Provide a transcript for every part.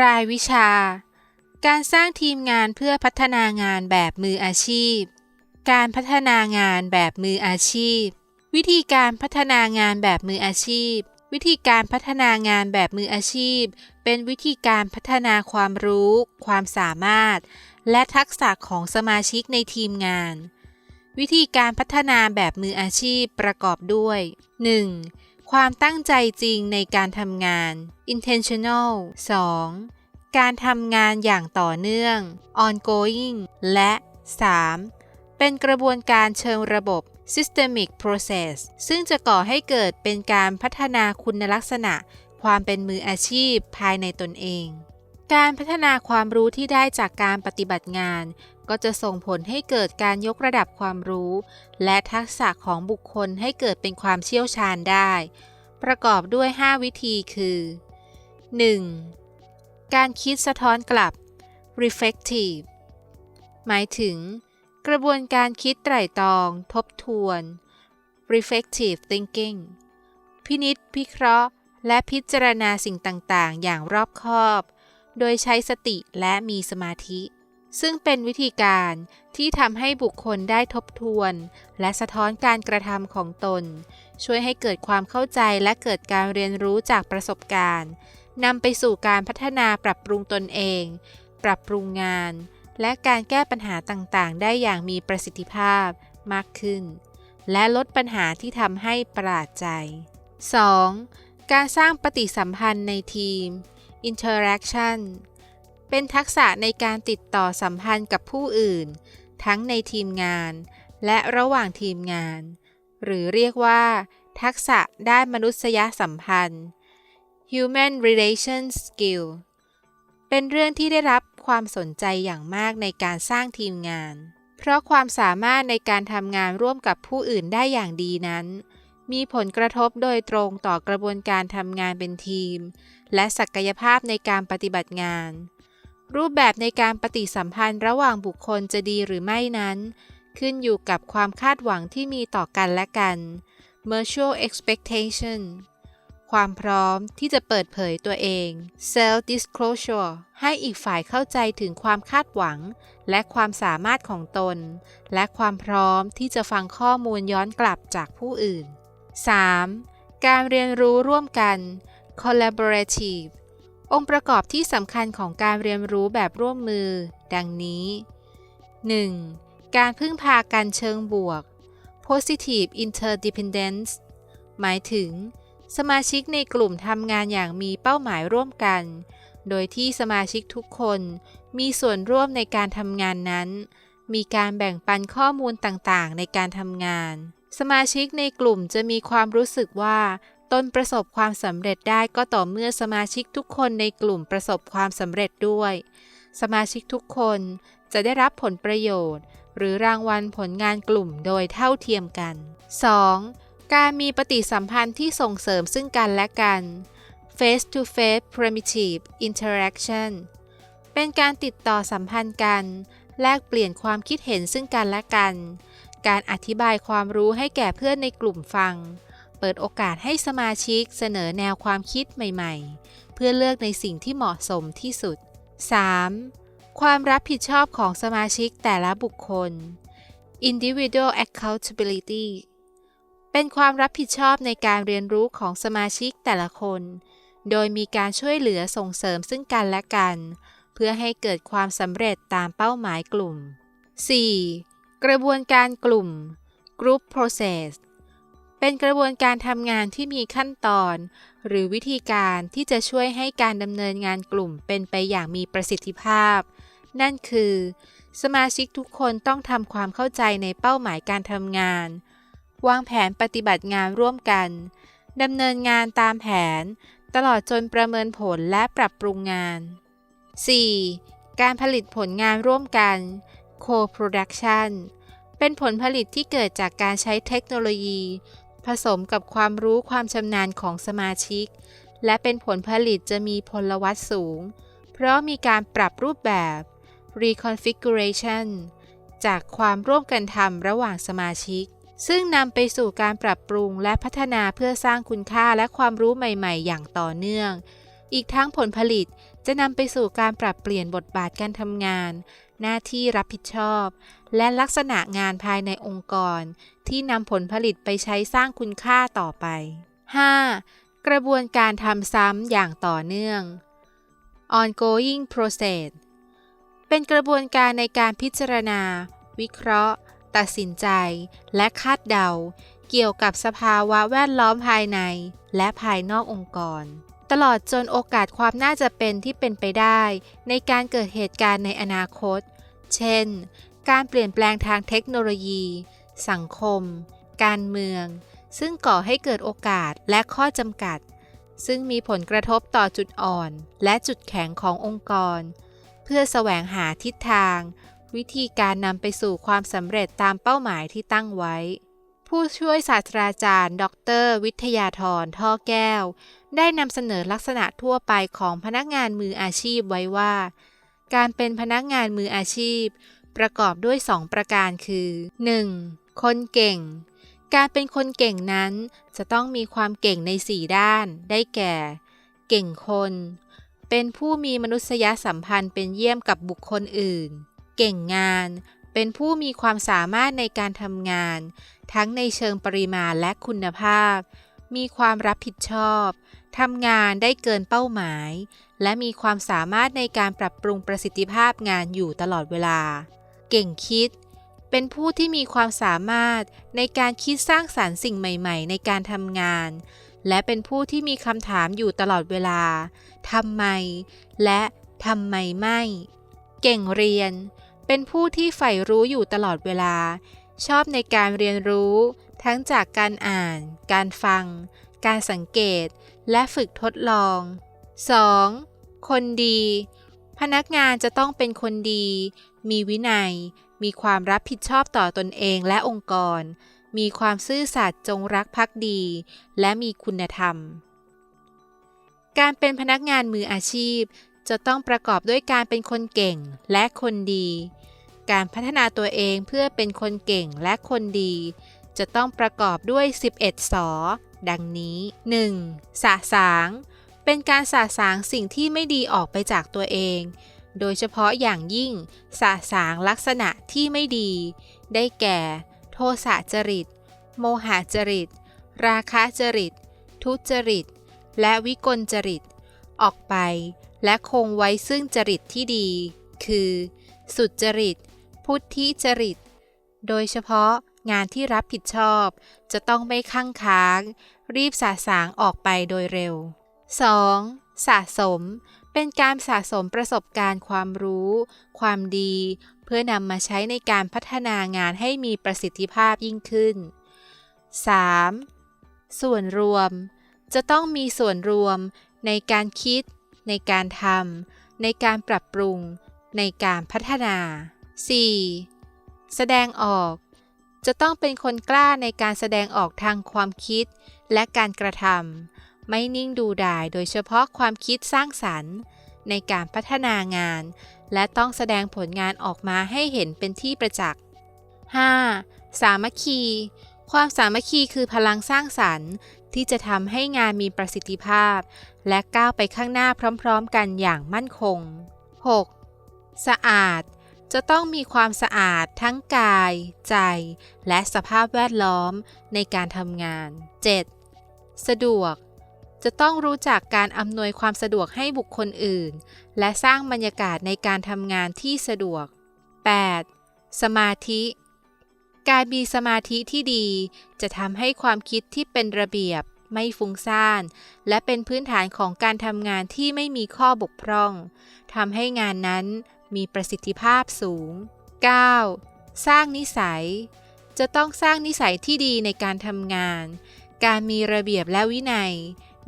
รายวิชา การสร้างทีมงานเพื่อพัฒนางานแบบมืออาชีพ การพัฒนางานแบบมืออาชีพ วิธีการพัฒนางานแบบมืออาชีพ วิธีการพัฒนางานแบบมืออาชีพ เป็นวิธีการพัฒนาความรู้ ความสามารถ และทักษะของสมาชิกในทีมงาน วิธีการพัฒนาแบบมืออาชีพประกอบด้วย 1. ความตั้งใจจริงในการทำงาน intentional 2. การทำงานอย่างต่อเนื่อง ongoing และ 3. เป็นกระบวนการเชิงระบบ systemic process ซึ่งจะก่อให้เกิดเป็นการพัฒนาคุณลักษณะ ความเป็นมืออาชีพภายในตนเอง การพัฒนาความรู้ที่ได้จากการปฏิบัติงาน ก็จะส่งผลให้เกิดการยกระดับความรู้ และทักษะของบุคคลให้เกิดเป็นความเชี่ยวชาญได้ ประกอบด้วย 5 วิธีคือ 1. การคิดสะท้อนกลับ reflective หมายถึง กระบวนการคิดไตร่ตรอง ทบทวน reflective thinking พินิษพิเคราะห์ และพิจารณาสิ่งต่าง ๆ อย่างรอบคอบ โดยใช้สติและมีสมาธิ ซึ่งเป็นวิธีการที่ทำให้บุคคลได้ทบทวน และสะท้อนการกระทำของตน ช่วยให้เกิดความเข้าใจและเกิดการเรียนรู้จากประสบการณ์นำไปสู่การพัฒนาปรับปรุงตนเอง ปรับปรุงงาน และการแก้ปัญหาต่างๆ ได้อย่างมีประสิทธิภาพมากขึ้น และลดปัญหาที่ทำให้ประหลาดใจ 2. การสร้างปฏิสัมพันธ์ในทีม interaction เป็นทักษะในการติดต่อสัมพันธ์กับผู้อื่น ทั้งในทีมงาน และระหว่างทีมงาน หรือเรียกว่า ทักษะด้านมนุษยสัมพันธ์ Human Relations Skill เป็นเรื่องที่ได้รับความสนใจอย่างมากในการสร้างทีมงาน เพราะความสามารถในการทำงานร่วมกับผู้อื่นได้อย่างดีนั้น มีผลกระทบโดยตรงต่อกระบวนการทำงานเป็นทีม และศักยภาพในการปฏิบัติงาน รูปแบบในการปฏิสัมพันธ์ระหว่างบุคคลจะดีหรือไม่นั้น ขึ้นอยู่กับความคาดหวังที่มีต่อกันและกัน mutual expectation ความพร้อมที่จะเปิดเผยตัวเอง self disclosure ให้อีกฝ่ายเข้าใจถึงความคาดหวัง และความสามารถของตน และความพร้อมที่จะฟังข้อมูลย้อนกลับจากผู้อื่น 3. การเรียนรู้ร่วมกัน collaborative องค์ประกอบที่สำคัญของการเรียนรู้แบบร่วมมือ ดังนี้ 1. การพึ่งพากันเชิงบวก positive interdependence หมายถึง สมาชิกในกลุ่มทำงานอย่างมีเป้าหมายร่วมกัน โดยที่สมาชิกทุกคนมีส่วนร่วมในการทำงานนั้น มีการแบ่งปันข้อมูลต่างๆ ในการทำงาน สมาชิกในกลุ่มจะมีความรู้สึกว่า ตนประสบความสำเร็จได้ก็ต่อเมื่อสมาชิกทุกคนในกลุ่มประสบความสำเร็จด้วย สมาชิกทุกคนจะได้รับผลประโยชน์ หรือรางวัลผลงานกลุ่มโดยเท่าเทียมกัน 2. การมีปฏิสัมพันธ์ที่ส่งเสริมซึ่งกันและกัน face to face primitive interaction เป็นการติดต่อสัมพันธ์กัน แลกเปลี่ยนความคิดเห็นซึ่งกันและกัน การอธิบายความรู้ให้แก่เพื่อนในกลุ่มฟัง เปิดโอกาสให้สมาชิกเสนอแนวความคิดใหม่ๆ เพื่อเลือกในสิ่งที่เหมาะสมที่สุด 3. ความรับผิดชอบของสมาชิกแต่ละบุคคล individual accountability เป็นความรับผิดชอบในการเรียนรู้ของสมาชิกแต่ละคน โดยมีการช่วยเหลือส่งเสริมซึ่งกันและกัน เพื่อให้เกิดความสำเร็จตามเป้าหมายกลุ่ม 4. กระบวนการกลุ่ม group process เป็นกระบวนการทำงานที่มีขั้นตอน หรือวิธีการที่จะช่วยให้การดำเนินงานกลุ่มเป็นไปอย่างมีประสิทธิภาพ นั่นคือ สมาชิกทุกคนต้องทำความเข้าใจในเป้าหมายการทำงาน วางแผนปฏิบัติงานร่วมกันดำเนินงานตามแผน ตลอดจนประเมินผลและปรับปรุงงาน 4. การผลิตผลงานร่วมกัน co-production เป็นผลผลิตที่เกิดจากการใช้เทคโนโลยี ผสมกับความรู้ความชำนาญของสมาชิก และเป็นผลผลิตจะมีพลวัตสูง เพราะมีการปรับรูปแบบ reconfiguration จากความร่วมกันทำระหว่างสมาชิก ซึ่งนำไปสู่การปรับปรุงและพัฒนาเพื่อสร้างคุณค่าและความรู้ใหม่ๆ อย่างต่อเนื่อง อีกทั้งผลผลิตจะนำไปสู่การปรับเปลี่ยนบทบาทการทำงาน หน้าที่รับผิดชอบ และลักษณะงานภายในองค์กร ที่นำผลผลิตไปใช้สร้างคุณค่าต่อไป 5. กระบวนการทำซ้ำอย่างต่อเนื่อง ongoing process เป็นกระบวนการในการพิจารณา วิเคราะห์ ตัดสินใจ และคาดเดา เกี่ยวกับสภาวะแวดล้อมภายใน และภายนอกองค์กร ตลอดจนโอกาสความน่าจะเป็นที่เป็นไปได้ ในการเกิดเหตุการณ์ในอนาคต เช่น การเปลี่ยนแปลงทางเทคโนโลยี สังคม การเมือง ซึ่งก่อให้เกิดโอกาสและข้อจำกัด ซึ่งมีผลกระทบต่อจุดอ่อน และจุดแข็งขององค์กร เพื่อแสวงหาทิศทาง วิธีการนำไปสู่ความสำเร็จตามเป้าหมายที่ตั้งไว้ ผู้ช่วยศาสตราจารย์ ดร วิทยาธรท่อแก้ว ได้นำเสนอลักษณะทั่วไปของพนักงานมืออาชีพไว้ว่า การเป็นพนักงานมืออาชีพ ประกอบด้วย 2 ประการคือ 1. คนเก่ง การเป็นคนเก่งนั้น จะต้องมีความเก่งใน 4 ด้าน ได้แก่ เก่งคน เป็นผู้มีมนุษยสัมพันธ์เป็นเยี่ยมกับบุคคลอื่น เก่งงาน เป็นผู้มีความสามารถในการทำงาน ทั้งในเชิงปริมาณและคุณภาพ มีความรับผิดชอบทำงานได้เกินเป้าหมาย และมีความสามารถในการปรับปรุงประสิทธิภาพงานอยู่ตลอดเวลา เก่งคิด เป็นผู้ที่มีความสามารถในการคิดสร้างสารรค์สิ่งใหม่ ๆ ในการทำงาน และเป็นผู้ที่มีคำถามอยู่ตลอดเวลาทำไม และทำไมไม่ เก่งเรียน เป็นผู้ที่ใฝ่รู้อยู่ตลอดเวลา ชอบในการเรียนรู้ ทั้งจากการอ่าน การฟัง การสังเกต และฝึกทดลอง 2. คนดี พนักงานจะต้องเป็นคนดี มีวินัย มีความรับผิดชอบต่อตนเองและองค์กร มีความซื่อสัตย์จงรักภักดี และมีคุณธรรม การเป็นพนักงานมืออาชีพจะต้องประกอบด้วยการเป็นคนเก่งและคนดี การพัฒนาตัวเองเพื่อเป็นคนเก่งและคนดี จะต้องประกอบด้วย 11 สอ ดังนี้ 1. สะสาง เป็นการสะสางสิ่งที่ไม่ดีออกไปจากตัวเอง โดยเฉพาะอย่างยิ่งสะสางลักษณะที่ไม่ดี ได้แก่ โทสะจริต โมหะจริต ราคะจริต ทุจริต และวิกลจริต ออกไป และคงไว้ซึ่งจริตที่ดี คือ สุจริต พุทธิจริต โดยเฉพาะงานที่รับผิดชอบ จะต้องไม่ข้างค้าง รีบสาสางออกไปโดยเร็ว 2. สะสม เป็นการสะสมประสบการณ์ความรู้ ความดี เพื่อนำมาใช้ในการพัฒนางานให้มีประสิทธิภาพยิ่งขึ้น 3. ส่วนรวม จะต้องมีส่วนรวมในการคิด ในการทำในการปรับปรุง ในการพัฒนา 4. แสดงออก จะต้องเป็นคนกล้าในการแสดงออกทางความคิดและการกระทำไม่นิ่งดูดายโดยเฉพาะความคิดสร้างสรรค์ ในการพัฒนางาน และต้องแสดงผลงานออกมาให้เห็นเป็นที่ประจักษ์ 5. สามัคคี ความสามัคคีคือพลังสร้างสรรค์ ที่จะทำให้งานมีประสิทธิภาพ และก้าวไปข้างหน้าพร้อม ๆ กันอย่างมั่นคง 6. สะอาด จะต้องมีความสะอาดทั้งกาย ใจ และสภาพแวดล้อมในการทำงาน 7. สะดวก จะต้องรู้จักการอำนวยความสะดวกให้บุคคลอื่น และสร้างบรรยากาศในการทำงานที่สะดวก 8. สมาธิ การมีสมาธิที่ดี จะทำให้ความคิดที่เป็นระเบียบ ไม่ฟุ้งซ่าน และเป็นพื้นฐานของการทำงานที่ไม่มีข้อบกพร่องทำให้งานนั้น มีประสิทธิภาพสูง 9. สร้างนิสัย จะต้องสร้างนิสัยที่ดีในการทำงาน การมีระเบียบและวินัย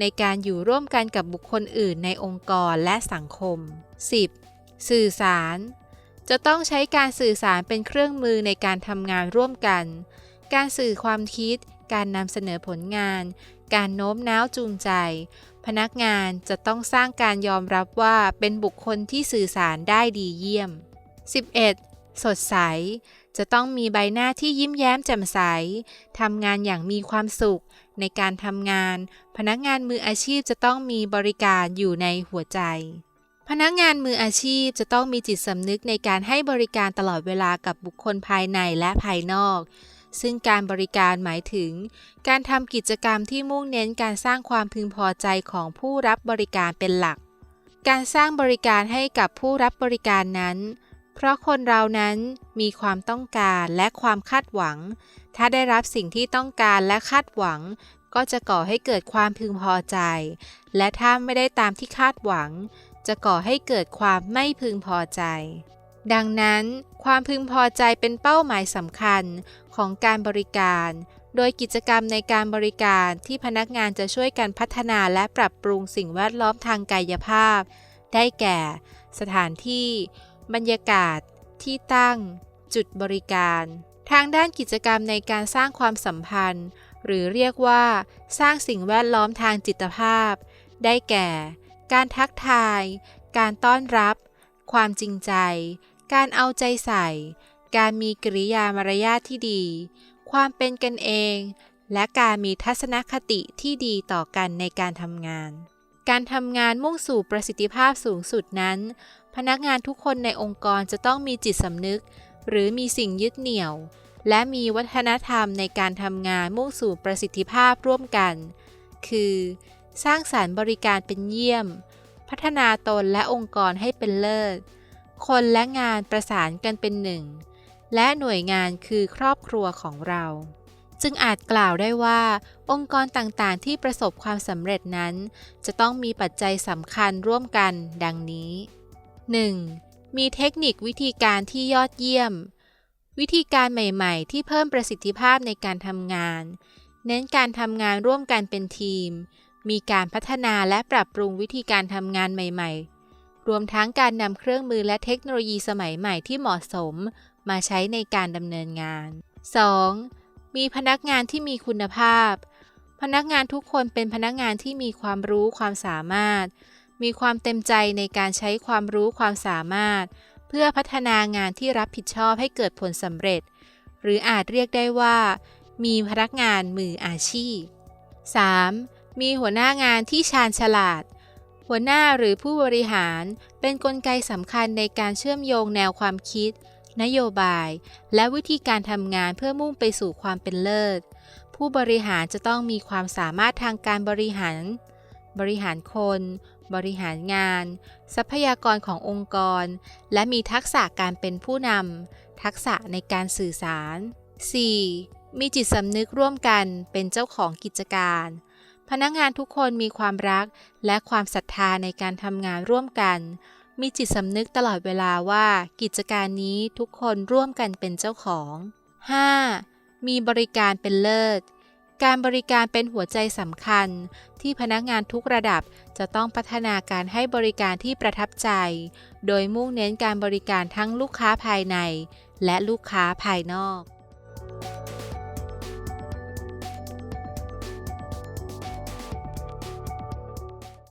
ในการอยู่ร่วมกันกับบุคคลอื่นในองค์กรและสังคม 10. สื่อสาร จะต้องใช้การสื่อสารเป็นเครื่องมือในการทำงานร่วมกัน การสื่อความคิด การนำเสนอผลงาน การโน้มน้าวจูงใจ พนักงานจะต้องสร้างการยอมรับว่าเป็นบุคคลที่สื่อสารได้ดีเยี่ยม 11. สดใส จะต้องมีใบหน้าที่ยิ้มแย้มแจ่มใสทำงานอย่างมีความสุข ในการทำงาน พนักงานมืออาชีพจะต้องมีบริการอยู่ในหัวใจพนักงานมืออาชีพจะต้องมีจิตสำนึกในการให้บริการตลอดเวลากับบุคคลภายในและภายนอก ซึ่งการบริการหมายถึง การทำกิจกรรมที่มุ่งเน้นการสร้างความพึงพอใจของผู้รับบริการเป็นหลัก การสร้างบริการให้กับผู้รับบริการนั้น เพราะคนเรานั้นมีความต้องการและความคาดหวัง ถ้าได้รับสิ่งที่ต้องการและคาดหวัง ก็จะก่อให้เกิดความพึงพอใจ และถ้าไม่ได้ตามที่คาดหวัง จะก่อให้เกิดความไม่พึงพอใจ ดังนั้น ความพึงพอใจเป็นเป้าหมายสำคัญของการบริการ โดยกิจกรรมในการบริการที่พนักงานจะช่วยกันพัฒนาและปรับปรุงสิ่งแวดล้อมทางกายภาพ ได้แก่ สถานที่ บรรยากาศ ที่ตั้ง จุดบริการ ทางด้านกิจกรรมในการสร้างความสัมพันธ์ หรือเรียกว่า สร้างสิ่งแวดล้อมทางจิตภาพ ได้แก่ การทักทาย การต้อนรับ ความจริงใจ การเอาใจใส่ การมีกริยามารยาทที่ดี ความเป็นกันเอง และการมีทัศนคติที่ดีต่อกันในการทำงาน การทำงานมุ่งสู่ประสิทธิภาพสูงสุดนั้น พนักงานทุกคนในองค์กรจะต้องมีจิตสำนึก หรือมีสิ่งยึดเหนี่ยว และมีวัฒนธรรมในการทำงานมุ่งสู่ประสิทธิภาพร่วมกัน คือ สร้างสารรค์บริการเป็นเยี่ยม พัฒนาตนและองค์กรให้เป็นเลิศ คนและงานประสานกันเป็นหนึ่ง และหน่วยงานคือครอบครัวของเรา จึงอาจกล่าวได้ว่า องค์กรต่างๆ ที่ประสบความสำเร็จนั้น จะต้องมีปัจจัยสำคัญร่วมกันดังนี้ 1. มีเทคนิควิธีการที่ยอดเยี่ยม วิธีการใหม่ๆ ที่เพิ่มประสิทธิภาพในการทำงาน เน้นการทำงานร่วมกันเป็นทีม มีการพัฒนาและปรับปรุงวิธีการทำงานใหม่ๆ รวมทั้งการนำเครื่องมือและเทคโนโลยีสมัยใหม่ที่เหมาะสม มาใช้ในการดำเนินงาน 2. มีพนักงานที่มีคุณภาพ พนักงานทุกคนเป็นพนักงานที่มีความรู้ความสามารถ มีความเต็มใจในการใช้ความรู้ความสามารถ เพื่อพัฒนางานที่รับผิดชอบให้เกิดผลสำเร็จ หรืออาจเรียกได้ว่า มีพนักงานมืออาชีพ 3. มีหัวหน้างานที่ชาญฉลาด หัวหน้าหรือผู้บริหารเป็นนกลไกสำคัญในการเชื่อมโยงแนวความคิด นโยบาย และวิธีการทำงานเพื่อมุ่งไปสู่ความเป็นเลิศ ผู้บริหารจะต้องมีความสามารถทางการบริหาร บริหารคน บริหารงาน ทรัพยากรขององค์กร และมีทักษะการเป็นผู้นำทักษะในการสื่อสาร 4. มีจิตสำนึกร่วมกันเป็นเจ้าของกิจการ พนักงานทุกคนมีความรักและความศรัทธาในการทำงานร่วมกัน มีจิตสำนึกตลอดเวลาว่ากิจการนี้ทุกคนร่วมกันเป็นเจ้าของ 5. มีบริการเป็นเลิศ การบริการเป็นหัวใจสำคัญ ที่พนักงานทุกระดับจะต้องพัฒนาการให้บริการที่ประทับใจ โดยมุ่งเน้นการบริการทั้งลูกค้าภายใน และลูกค้าภายนอก